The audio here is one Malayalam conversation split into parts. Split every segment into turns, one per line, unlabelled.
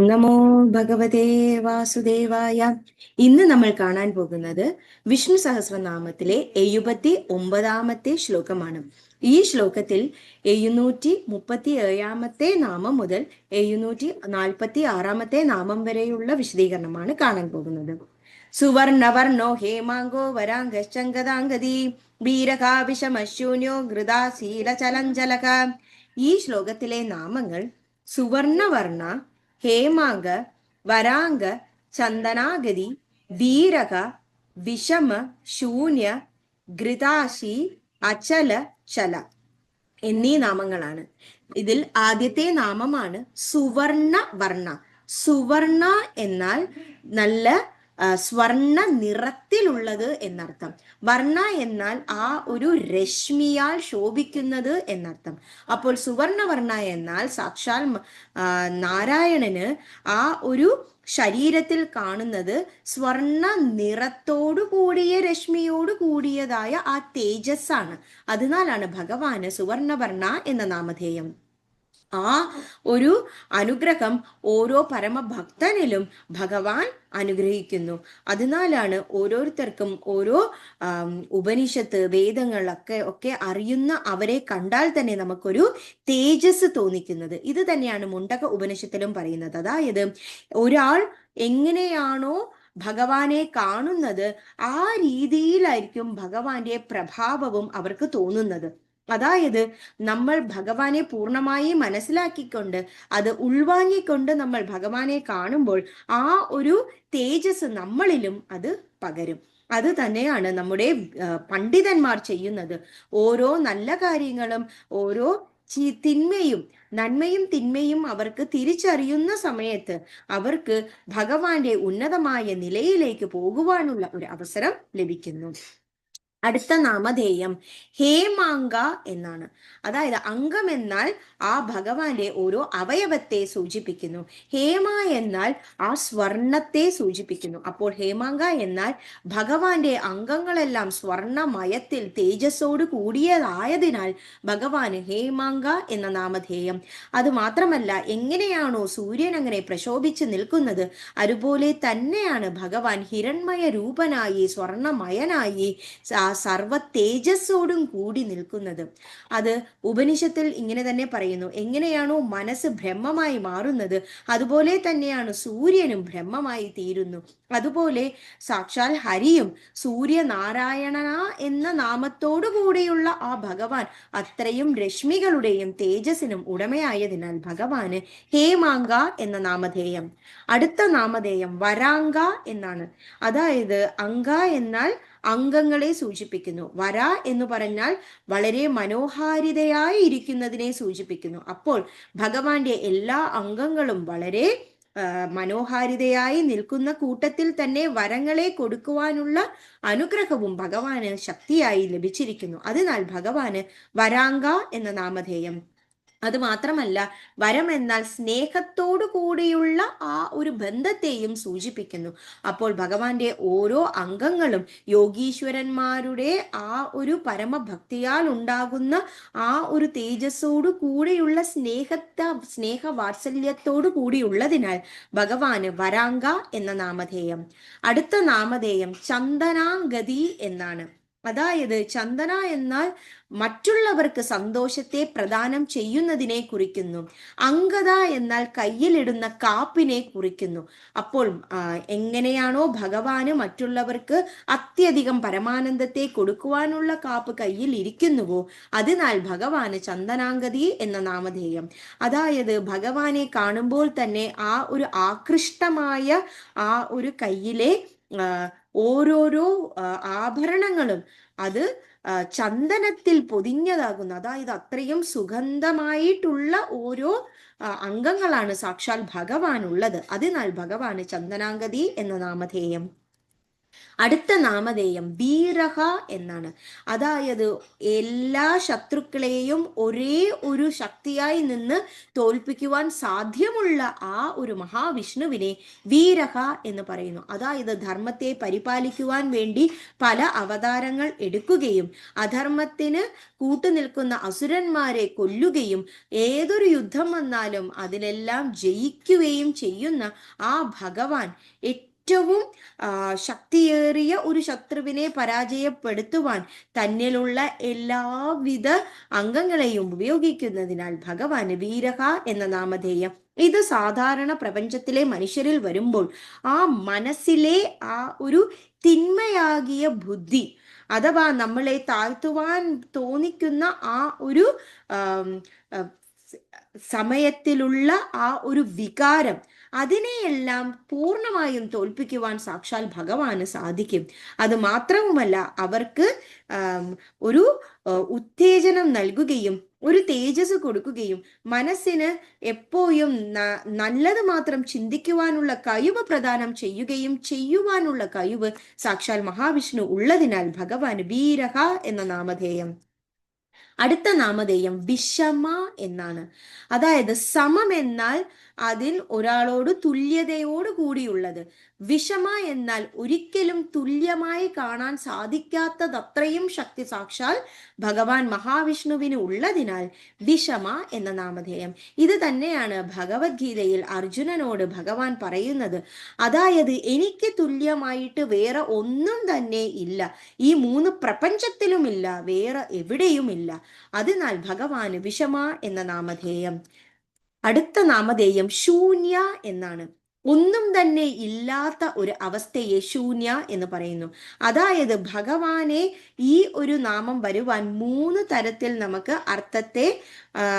ഓം നമോ ഭഗവതേ വാസുദേവായ. ഇന്ന് നമ്മൾ കാണാൻ പോകുന്നത് വിഷ്ണു സഹസ്രനാമത്തിലെ എഴുപത്തി ഒമ്പതാമത്തെ ശ്ലോകമാണ്. ഈ ശ്ലോകത്തിൽ എഴുന്നൂറ്റി മുപ്പത്തി ഏഴാമത്തെ നാമം മുതൽ എഴുന്നൂറ്റി നാൽപ്പത്തി ആറാമത്തെ നാമം വരെയുള്ള വിശദീകരണമാണ് കാണാൻ പോകുന്നത്. സുവർണവർണോ ഹേമാങ്കോ വരാംഗശങ്കദാംഗതി വീരകാവിഷമശൂന്യോ ചലഞ്ചലക ഈ ശ്ലോകത്തിലെ നാമങ്ങൾ സുവർണവർണ ഹേമാങ്ക വരാങ്ക ചന്ദനാഗതി ധീരക വിഷമ ശൂന്യ ഘൃതാശി അചല ചല എന്നീ നാമങ്ങളാണ്. ഇതിൽ ആദ്യത്തെ നാമമാണ് സുവർണ വർണ. സുവർണ എന്നാൽ നല്ല സ്വർണ നിറത്തിലുള്ളത് എന്നർത്ഥം. വർണ എന്നാൽ ആ ഒരു രശ്മിയാൽ ശോഭിക്കുന്നത് എന്നർത്ഥം. അപ്പോൾ സുവർണവർണ എന്നാൽ സാക്ഷാൽ നാരായണന് ആ ഒരു ശരീരത്തിൽ കാണുന്നത് സ്വർണ നിറത്തോടു കൂടിയ രശ്മിയോട് കൂടിയതായ ആ തേജസ്സാണ്. അതിനാലാണ് ഭഗവാന് സുവർണവർണ എന്ന നാമധേയം. ആ ഒരു അനുഗ്രഹം ഓരോ പരമഭക്തനിലും ഭഗവാൻ അനുഗ്രഹിക്കുന്നു. അതിനാലാണ് ഓരോരുത്തർക്കും ഓരോ ഉപനിഷത്ത് വേദങ്ങളൊക്കെ ഒക്കെ അറിയുന്ന അവരെ കണ്ടാൽ തന്നെ നമുക്കൊരു തേജസ് തോന്നിക്കുന്നത്. ഇത് തന്നെയാണ് മുണ്ടക ഉപനിഷത്തിലും പറയുന്നത്. അതായത് ഒരാൾ എങ്ങനെയാണോ ഭഗവാനെ കാണുന്നത് ആ രീതിയിലായിരിക്കും ഭഗവാന്റെ പ്രഭാവവും അവർക്ക് തോന്നുന്നത്. അതായത് നമ്മൾ ഭഗവാനെ പൂർണമായി മനസ്സിലാക്കിക്കൊണ്ട് അത് ഉൾവാങ്ങിക്കൊണ്ട് നമ്മൾ ഭഗവാനെ കാണുമ്പോൾ ആ ഒരു തേജസ് നമ്മളിലും അത് പകരും. അത് തന്നെയാണ് നമ്മുടെ പണ്ഡിതന്മാർ ചെയ്യുന്നത്. ഓരോ നല്ല കാര്യങ്ങളും ഓരോ തിന്മയും നന്മയും തിന്മയും അവർക്ക് തിരിച്ചറിയുന്ന സമയത്ത് അവർക്ക് ഭഗവാന്റെ ഉന്നതമായ നിലയിലേക്ക് പോകുവാനുള്ള ഒരു അവസരം ലഭിക്കുന്നു. അടുത്ത നാമധേയം ഹേമാങ്ക എന്നാണ്. അതായത് അംഗം എന്നാൽ ആ ഭഗവാന്റെ ഓരോ അവയവത്തെ സൂചിപ്പിക്കുന്നു. ഹേമ എന്നാൽ ആ സ്വർണത്തെ സൂചിപ്പിക്കുന്നു. അപ്പോൾ ഹേമാങ്ക എന്നാൽ ഭഗവാന്റെ അംഗങ്ങളെല്ലാം സ്വർണമയത്തിൽ തേജസ്സോട് കൂടിയതായതിനാൽ ഭഗവാന് ഹേമാങ്ക എന്ന നാമധേയം. അത് മാത്രമല്ല എങ്ങനെയാണോ സൂര്യൻ അങ്ങനെ പ്രശോഭിച്ച് നിൽക്കുന്നത് അതുപോലെ തന്നെയാണ് ഭഗവാൻ ഹിരൺമയ രൂപനായി സ്വർണമയനായി സർവ തേജസ്സോടും കൂടി നിൽക്കുന്നത്. അത് ഉപനിഷത്തിൽ ഇങ്ങനെ തന്നെ പറയുന്നു. എങ്ങനെയാണോ മനസ്സ് ബ്രഹ്മമായി മാറുന്നത് അതുപോലെ തന്നെയാണ് സൂര്യനും ബ്രഹ്മമായി തീരുന്നു. അതുപോലെ സാക്ഷാൽ ഹരിയും സൂര്യനാരായണ എന്ന നാമത്തോടു കൂടെയുള്ള ആ ഭഗവാൻ അത്രയും രശ്മികളുടെയും തേജസ്സിനും ഉടമയായതിനാൽ ഭഗവാന് ഹേമാങ്ക എന്ന നാമധേയം. അടുത്ത നാമധേയം വരാങ്ക എന്നാണ്. അതായത് അങ്ക എന്നാൽ അംഗങ്ങളെ സൂചിപ്പിക്കുന്നു. വര എന്ന് പറഞ്ഞാൽ വളരെ മനോഹാരിതയായി ഇരിക്കുന്നതിനെ സൂചിപ്പിക്കുന്നു. അപ്പോൾ ഭഗവാന്റെ എല്ലാ അംഗങ്ങളും വളരെ മനോഹാരിതയായി നിൽക്കുന്ന കൂട്ടത്തിൽ തന്നെ വരങ്ങളെ കൊടുക്കുവാനുള്ള അനുഗ്രഹവും ഭഗവാന് ശക്തിയായി ലഭിച്ചിരിക്കുന്നു. അതിനാൽ ഭഗവാന് വരാങ്ക എന്ന നാമധേയം അത് മാത്രമല്ല വരം എന്നാൽ സ്നേഹത്തോടു കൂടിയുള്ള ആ ഒരു ബന്ധത്തെയും സൂചിപ്പിക്കുന്നു. അപ്പോൾ ഭഗവാന്റെ ഓരോ അംഗങ്ങളും യോഗീശ്വരന്മാരുടെ ആ ഒരു പരമഭക്തിയാൽ ഉണ്ടാകുന്ന ആ ഒരു തേജസ്സോടു കൂടിയുള്ള സ്നേഹത്ത സ്നേഹ വാത്സല്യത്തോടു കൂടിയുള്ളതിനാൽ ഭഗവാന് വരാങ്ക എന്ന നാമധേയം. അടുത്ത നാമധേയം ചന്ദനാംഗതി എന്നാണ്. അതായത് ചന്ദന എന്നാൽ മറ്റുള്ളവർക്ക് സന്തോഷത്തെ പ്രദാനം ചെയ്യുന്നതിനെ കുറിക്കുന്നു. അങ്കത എന്നാൽ കയ്യിലിടുന്ന കാപ്പിനെ കുറിക്കുന്നു. അപ്പോൾ എങ്ങനെയാണോ ഭഗവാന് മറ്റുള്ളവർക്ക് അത്യധികം പരമാനന്ദത്തെ കൊടുക്കുവാനുള്ള കാപ്പ് കയ്യിൽ ഇരിക്കുന്നുവോ അതിനാൽ ഭഗവാന് ചന്ദനാംഗതി എന്ന നാമധേയം. അതായത് ഭഗവാനെ കാണുമ്പോൾ തന്നെ ആ ഒരു ആകൃഷ്ടമായ ആ ഒരു കയ്യിലെ ഓരോരോ ആഭരണങ്ങളും അത് ചന്ദനത്തിൽ പൊതിഞ്ഞതാകുന്നു. അതായത് അത്രയും സുഗന്ധമായിട്ടുള്ള ഓരോ അംഗങ്ങളാണ് സാക്ഷാൽ ഭഗവാൻ ഉള്ളത്. അതിനാൽ ഭഗവാന് ചന്ദനാംഗതി എന്ന നാമധേയം. അടുത്ത നാമധേയം വീരഹ എന്നാണ്. അതായത് എല്ലാ ശത്രുക്കളെയും ഒരേ ഒരു ശക്തിയായി നിന്ന് തോൽപ്പിക്കുവാൻ സാധ്യമുള്ള ആ ഒരു മഹാവിഷ്ണുവിനെ വീരഹ എന്ന് പറയുന്നു. അതായത് ധർമ്മത്തെ പരിപാലിക്കുവാൻ വേണ്ടി പല അവതാരങ്ങൾ എടുക്കുകയും അധർമ്മത്തിന് കൂട്ടുനിൽക്കുന്ന അസുരന്മാരെ കൊല്ലുകയും ഏതൊരു യുദ്ധം വന്നാലും അതിലെല്ലാം ജയിക്കുകയും ചെയ്യുന്ന ആ ഭഗവാൻ ഏറ്റവും ശക്തിയേറിയ ഒരു ശത്രുവിനെ പരാജയപ്പെടുത്തുവാൻ തന്നിലുള്ള എല്ലാവിധ അംഗങ്ങളെയും ഉപയോഗിക്കുന്നതിനാൽ ഭഗവാൻ വീരഹ എന്ന നാമധേയം. ഇത് സാധാരണ പ്രപഞ്ചത്തിലെ മനുഷ്യരിൽ വരുമ്പോൾ ആ മനസ്സിലെ ആ ഒരു തിന്മയാകിയ ബുദ്ധി അഥവാ നമ്മളെ താഴ്ത്തുവാൻ തോന്നിക്കുന്ന ആ ഒരു സമയത്തിലുള്ള ആ ഒരു വികാരം അതിനെയെല്ലാം പൂർണമായും തോൽപ്പിക്കുവാൻ സാക്ഷാൽ ഭഗവാന് സാധിക്കും. അത് മാത്രവുമല്ല അവർക്ക് ഒരു ഉത്തേജനം നൽകുകയും ഒരു തേജസ് കൊടുക്കുകയും മനസ്സിന് എപ്പോഴും നല്ലത് മാത്രം ചിന്തിക്കുവാനുള്ള കഴിവ് പ്രദാനം ചെയ്യുകയും ചെയ്യുവാനുള്ള കഴിവ് സാക്ഷാൽ മഹാവിഷ്ണു ഉള്ളതിനാൽ ഭഗവാൻ വീരഹ എന്ന നാമധേയം. അടുത്ത നാമധേയം വിഷമ എന്നാണ്. അതായത് സമം എന്നാൽ അതിൽ ഒരാളോട് തുല്യതയോട് കൂടിയുള്ളത്. വിഷമ എന്നാൽ ഒരിക്കലും തുല്യമായി കാണാൻ സാധിക്കാത്തതത്രയും ശക്തി സാക്ഷാൽ ഭഗവാൻ മഹാവിഷ്ണുവിന് ഉള്ളതിനാൽ വിഷമ എന്ന നാമധേയം. ഇത് തന്നെയാണ് ഭഗവത്ഗീതയിൽ അർജുനനോട് ഭഗവാൻ പറയുന്നത്. അതായത് എനിക്ക് തുല്യമായിട്ട് വേറെ ഒന്നും തന്നെ ഇല്ല. ഈ മൂന്ന് പ്രപഞ്ചത്തിലുമില്ല വേറെ എവിടെയുമില്ല. അതിനാൽ ഭഗവാന് വിഷമ എന്ന നാമധേയം. അടുത്ത നാമധേയം ശൂന്യ എന്നാണ്. ഒന്നും തന്നെ ഇല്ലാത്ത ഒരു അവസ്ഥയെ ശൂന്യ എന്ന് പറയുന്നു. അതായത് ഭഗവാനെ ഈ ഒരു നാമം വരുവാൻ മൂന്ന് തരത്തിൽ നമുക്ക് അർത്ഥത്തെ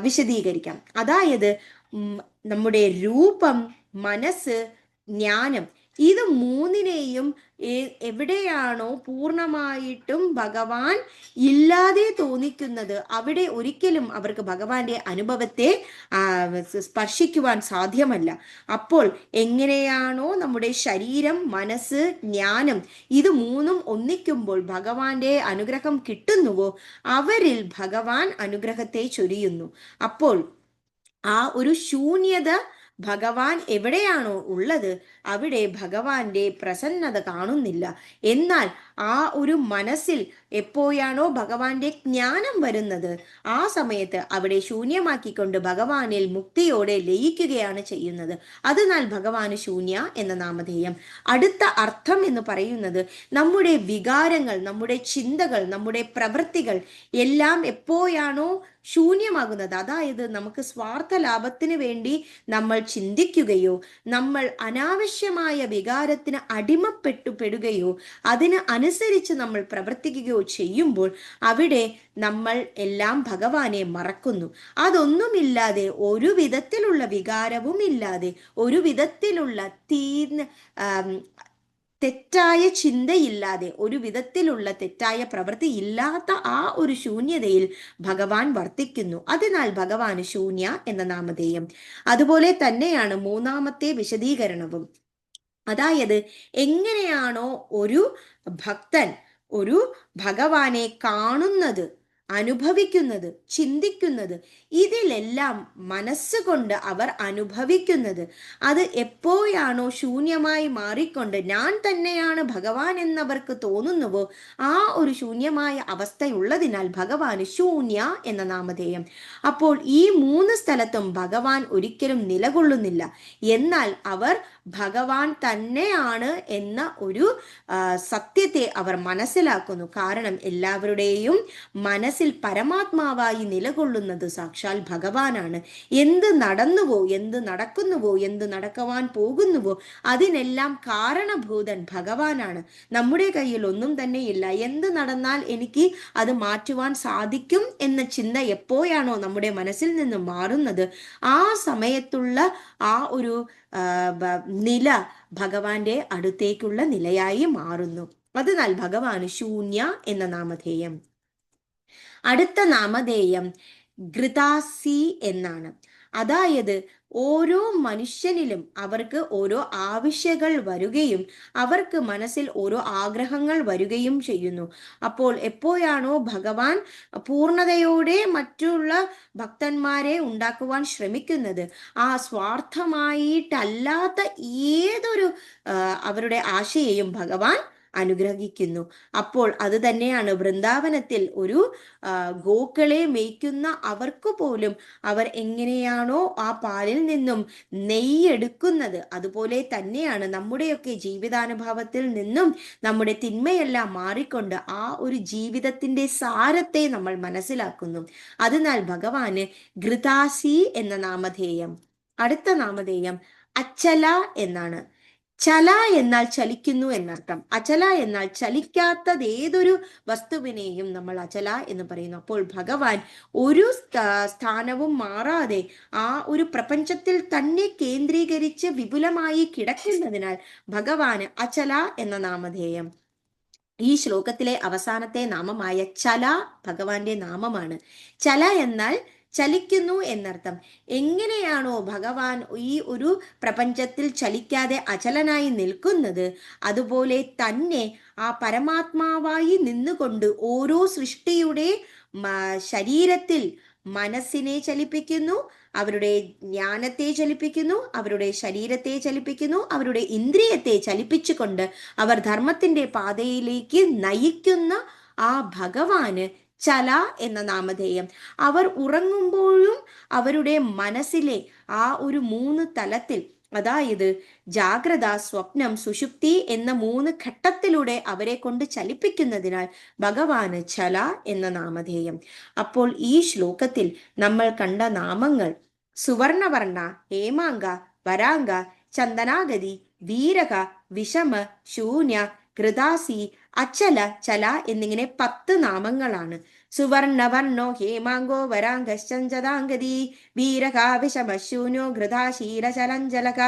വിശദീകരിക്കാം. അതായത് നമ്മുടെ രൂപം മനസ്സ് ജ്ഞാനം ഇത് മൂന്നിനെയും എവിടെയാണോ പൂർണമായിട്ടും ഭഗവാൻ ഇല്ലാതെ തോന്നിക്കുന്നത്. അവിടെ ഒരിക്കലും അവർക്ക് ഭഗവാന്റെ അനുഭവത്തെ സ്പർശിക്കുവാൻ സാധ്യമല്ല. അപ്പോൾ എങ്ങനെയാണോ നമ്മുടെ ശരീരം മനസ്സ് ജ്ഞാനം ഇത് മൂന്നും ഒന്നിക്കുമ്പോൾ ഭഗവാന്റെ അനുഗ്രഹം കിട്ടുന്നുവോ? അവരിൽ ഭഗവാൻ അനുഗ്രഹത്തെ ചൊരിയുന്നു. അപ്പോൾ ആ ഒരു ശൂന്യത ഭഗവാൻ എവിടെയാണോ ഉള്ളത് അവിടെ ഭഗവാന്റെ പ്രസന്നത കാണുന്നില്ല. എന്നാൽ ആ ഒരു മനസ്സിൽ എപ്പോഴാണോ ഭഗവാന്റെ ജ്ഞാനം വരുന്നത് ആ സമയത്ത് അവിടെ ശൂന്യമാക്കിക്കൊണ്ട് ഭഗവാനിൽ മുക്തിയോടെ ലയിക്കുകയാണ് ചെയ്യുന്നത്. അതിനാൽ ഭഗവാന് ശൂന്യ എന്ന നാമധേയം. അടുത്ത അർത്ഥം എന്ന് പറയുന്നത് നമ്മുടെ വികാരങ്ങൾ നമ്മുടെ ചിന്തകൾ നമ്മുടെ പ്രവൃത്തികൾ എല്ലാം എപ്പോഴാണോ ശൂന്യമാകുന്നത്. അതായത് നമുക്ക് സ്വാർത്ഥ ലാഭത്തിന് വേണ്ടി നമ്മൾ ചിന്തിക്കുകയോ നമ്മൾ അനാവശ്യമായ വികാരത്തിന് അടിമപ്പെട്ടു പെടുകയോ അതിന് അനുസരിച്ച് നമ്മൾ പ്രവർത്തിക്കുകയോ ചെയ്യുമ്പോൾ അവിടെ നമ്മൾ എല്ലാം ഭഗവാനെ മറക്കുന്നു. അതൊന്നുമില്ലാതെ ഒരു വിധത്തിലുള്ള വികാരവും ഇല്ലാതെ ഒരു വിധത്തിലുള്ള തീ തെറ്റായ ചിന്തയില്ലാതെ ഒരു വിധത്തിലുള്ള തെറ്റായ പ്രവൃത്തി ഇല്ലാത്ത ആ ഒരു ശൂന്യതയിൽ ഭഗവാൻ വർത്തിക്കുന്നു. അതിനാൽ ഭഗവാന് ശൂന്യ എന്ന നാമധേയം. അതുപോലെ തന്നെയാണ് മൂന്നാമത്തെ വിശദീകരണവും. അതായത് എങ്ങനെയാണോ ഒരു ഭക്തൻ ഒരു ഭഗവാനെ കാണുന്നത് അനുഭവിക്കുന്നത് ചിന്തിക്കുന്നത് ഇതിലെല്ലാം മനസ്സുകൊണ്ട് അവർ അനുഭവിക്കുന്നത്. അത് എപ്പോഴാണോ ശൂന്യമായി മാറിക്കൊണ്ട് ഞാൻ തന്നെയാണ് ഭഗവാൻ എന്നവർക്ക് തോന്നുന്നുവോ ആ ഒരു ശൂന്യമായ അവസ്ഥയുള്ളതിനാൽ ഭഗവാന് ശൂന്യ എന്ന നാമധേയം. അപ്പോൾ ഈ മൂന്ന് സ്ഥലത്തും ഭഗവാൻ ഒരിക്കലും നിലകൊള്ളുന്നില്ല. എന്നാൽ അവർ ഭഗവാൻ തന്നെയാണ് എന്ന ഒരു സത്യത്തെ അവർ മനസ്സിലാക്കുന്നു. കാരണം എല്ലാവരുടെയും മനസ്സിൽ പരമാത്മാവായി നിലകൊള്ളുന്നത് സാക്ഷാൽ ഭഗവാനാണ്. എന്ത് നടന്നുവോ എന്ത് നടക്കുന്നുവോ എന്ത് നടക്കുവാൻ പോകുന്നുവോ അതിനെല്ലാം കാരണഭൂതൻ ഭഗവാനാണ്. നമ്മുടെ കയ്യിൽ ഒന്നും തന്നെയില്ല. എന്ത് നടന്നാൽ എനിക്ക് അത് മാറ്റുവാൻ സാധിക്കും എന്ന ചിന്ത എപ്പോഴാണോ നമ്മുടെ മനസ്സിൽ നിന്ന് മാറുന്നത് ആ സമയത്തുള്ള ആ ഒരു നില ഭഗവാന്റെ അടുത്തേക്കുള്ള നിലയായി മാറുന്നു. അതിനാൽ ഭഗവാന് ശൂന്യ എന്ന നാമധേയം. അടുത്ത നാമധേയം ഘൃതാസി എന്നാണ്. അതായത് ഓരോ മനുഷ്യനിലും അവർക്ക് ഓരോ ആവശ്യകൾ വരികയും അവർക്ക് മനസ്സിൽ ഓരോ ആഗ്രഹങ്ങൾ വരികയും ചെയ്യുന്നു. അപ്പോൾ എപ്പോഴാണോ ഭഗവാൻ പൂർണതയോടെ മറ്റുള്ള ഭക്തന്മാരെ ഉണ്ടാക്കുവാൻ ശ്രമിക്കുന്നത് ആ സ്വാർത്ഥമായിട്ടല്ലാത്ത ഏതൊരു അവരുടെ ആശയെയും ഭഗവാൻ അനുഗ്രഹിക്കുന്നു. അപ്പോൾ അത് തന്നെയാണ് വൃന്ദാവനത്തിൽ ഒരു ഗോക്കളെ മേയ്ക്കുന്ന അവർക്ക് പോലും അവർ എങ്ങനെയാണോ ആ പാലിൽ നിന്നും നെയ്യെടുക്കുന്നത് അതുപോലെ തന്നെയാണ് നമ്മുടെയൊക്കെ ജീവിതാനുഭവത്തിൽ നിന്നും നമ്മുടെ തിന്മയെല്ലാം മാറിക്കൊണ്ട് ആ ഒരു ജീവിതത്തിന്റെ സാരത്തെ നമ്മൾ മനസ്സിലാക്കുന്നു. അതിനാൽ ഭഗവാന് ഘൃതാസി എന്ന നാമധേയം അടുത്ത നാമധേയം അച്ചല എന്നാണ്. ചല എന്നാൽ ചലിക്കുന്നു എന്നർത്ഥം. അചല എന്നാൽ ചലിക്കാത്തത് ഏതൊരു വസ്തുവിനെയും നമ്മൾ അചല എന്ന് പറയുന്നു. അപ്പോൾ ഭഗവാൻ ഒരു സ്ഥാനവും മാറാതെ ആ ഒരു പ്രപഞ്ചത്തിൽ തന്നെ കേന്ദ്രീകരിച്ച് വിപുലമായി കിടക്കുന്നതിനാൽ ഭഗവാന് അചല എന്ന നാമധേയം. ഈ ശ്ലോകത്തിലെ അവസാനത്തെ നാമമായ ചല ഭഗവാന്റെ നാമമാണ്. ചല എന്നാൽ ചലിക്കുന്നു എന്നർത്ഥം. എങ്ങനെയാണോ ഭഗവാൻ ഈ ഒരു പ്രപഞ്ചത്തിൽ ചലിക്കാതെ അചലനായി നിൽക്കുന്നത് അതുപോലെ തന്നെ ആ പരമാത്മാവായി നിന്നുകൊണ്ട് ഓരോ സൃഷ്ടിയുടെ ശരീരത്തിൽ മനസ്സിനെ ചലിപ്പിക്കുന്നു അവരുടെ ജ്ഞാനത്തെ ചലിപ്പിക്കുന്നു അവരുടെ ശരീരത്തെ ചലിപ്പിക്കുന്നു അവരുടെ ഇന്ദ്രിയത്തെ ചലിപ്പിച്ചുകൊണ്ട് അവർ ധർമ്മത്തിന്റെ പാതയിലേക്ക് നയിക്കുന്ന ആ ഭഗവാന് ചല എന്ന നാമധേയം. അവർ ഉറങ്ങുമ്പോഴും അവരുടെ മനസ്സിലെ ആ ഒരു മൂന്ന് തലത്തിൽ അതായത് ജാഗ്രത സ്വപ്നം സുഷുപ്തി എന്ന മൂന്ന് ഘട്ടത്തിലൂടെ അവരെ കൊണ്ട് ചലിപ്പിക്കുന്നതിനാൽ ഭഗവാന് ചല എന്ന നാമധേയം. അപ്പോൾ ഈ ശ്ലോകത്തിൽ നമ്മൾ കണ്ട നാമങ്ങൾ സുവർണവർണ ഹേമാങ്ക വരാങ്ക ചന്ദനാഗതി വീരക വിഷമ ശൂന്യ കൃതാസി അച്ചല ചല എന്നിങ്ങനെ പത്ത് നാമങ്ങളാണ്. സുവർണ വർണോ ഹേമാങ്കോ വരാങ്കശ്ചഞ്ചതാംഗതി വീരകാവിശമശൂനോ ഘൃതാശീലചലഞ്ചലക.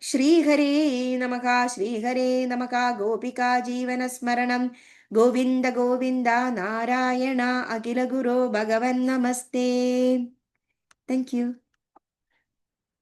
ശ്രീഹരേ നമക ശ്രീഹരേ നമക ഗോപികാ ജീവനസ്മരണം. ഗോവിന്ദ ഗോവിന്ദ നാരായണ അഖില ഗുരോ ഭഗവൻ നമസ്തേ. Thank you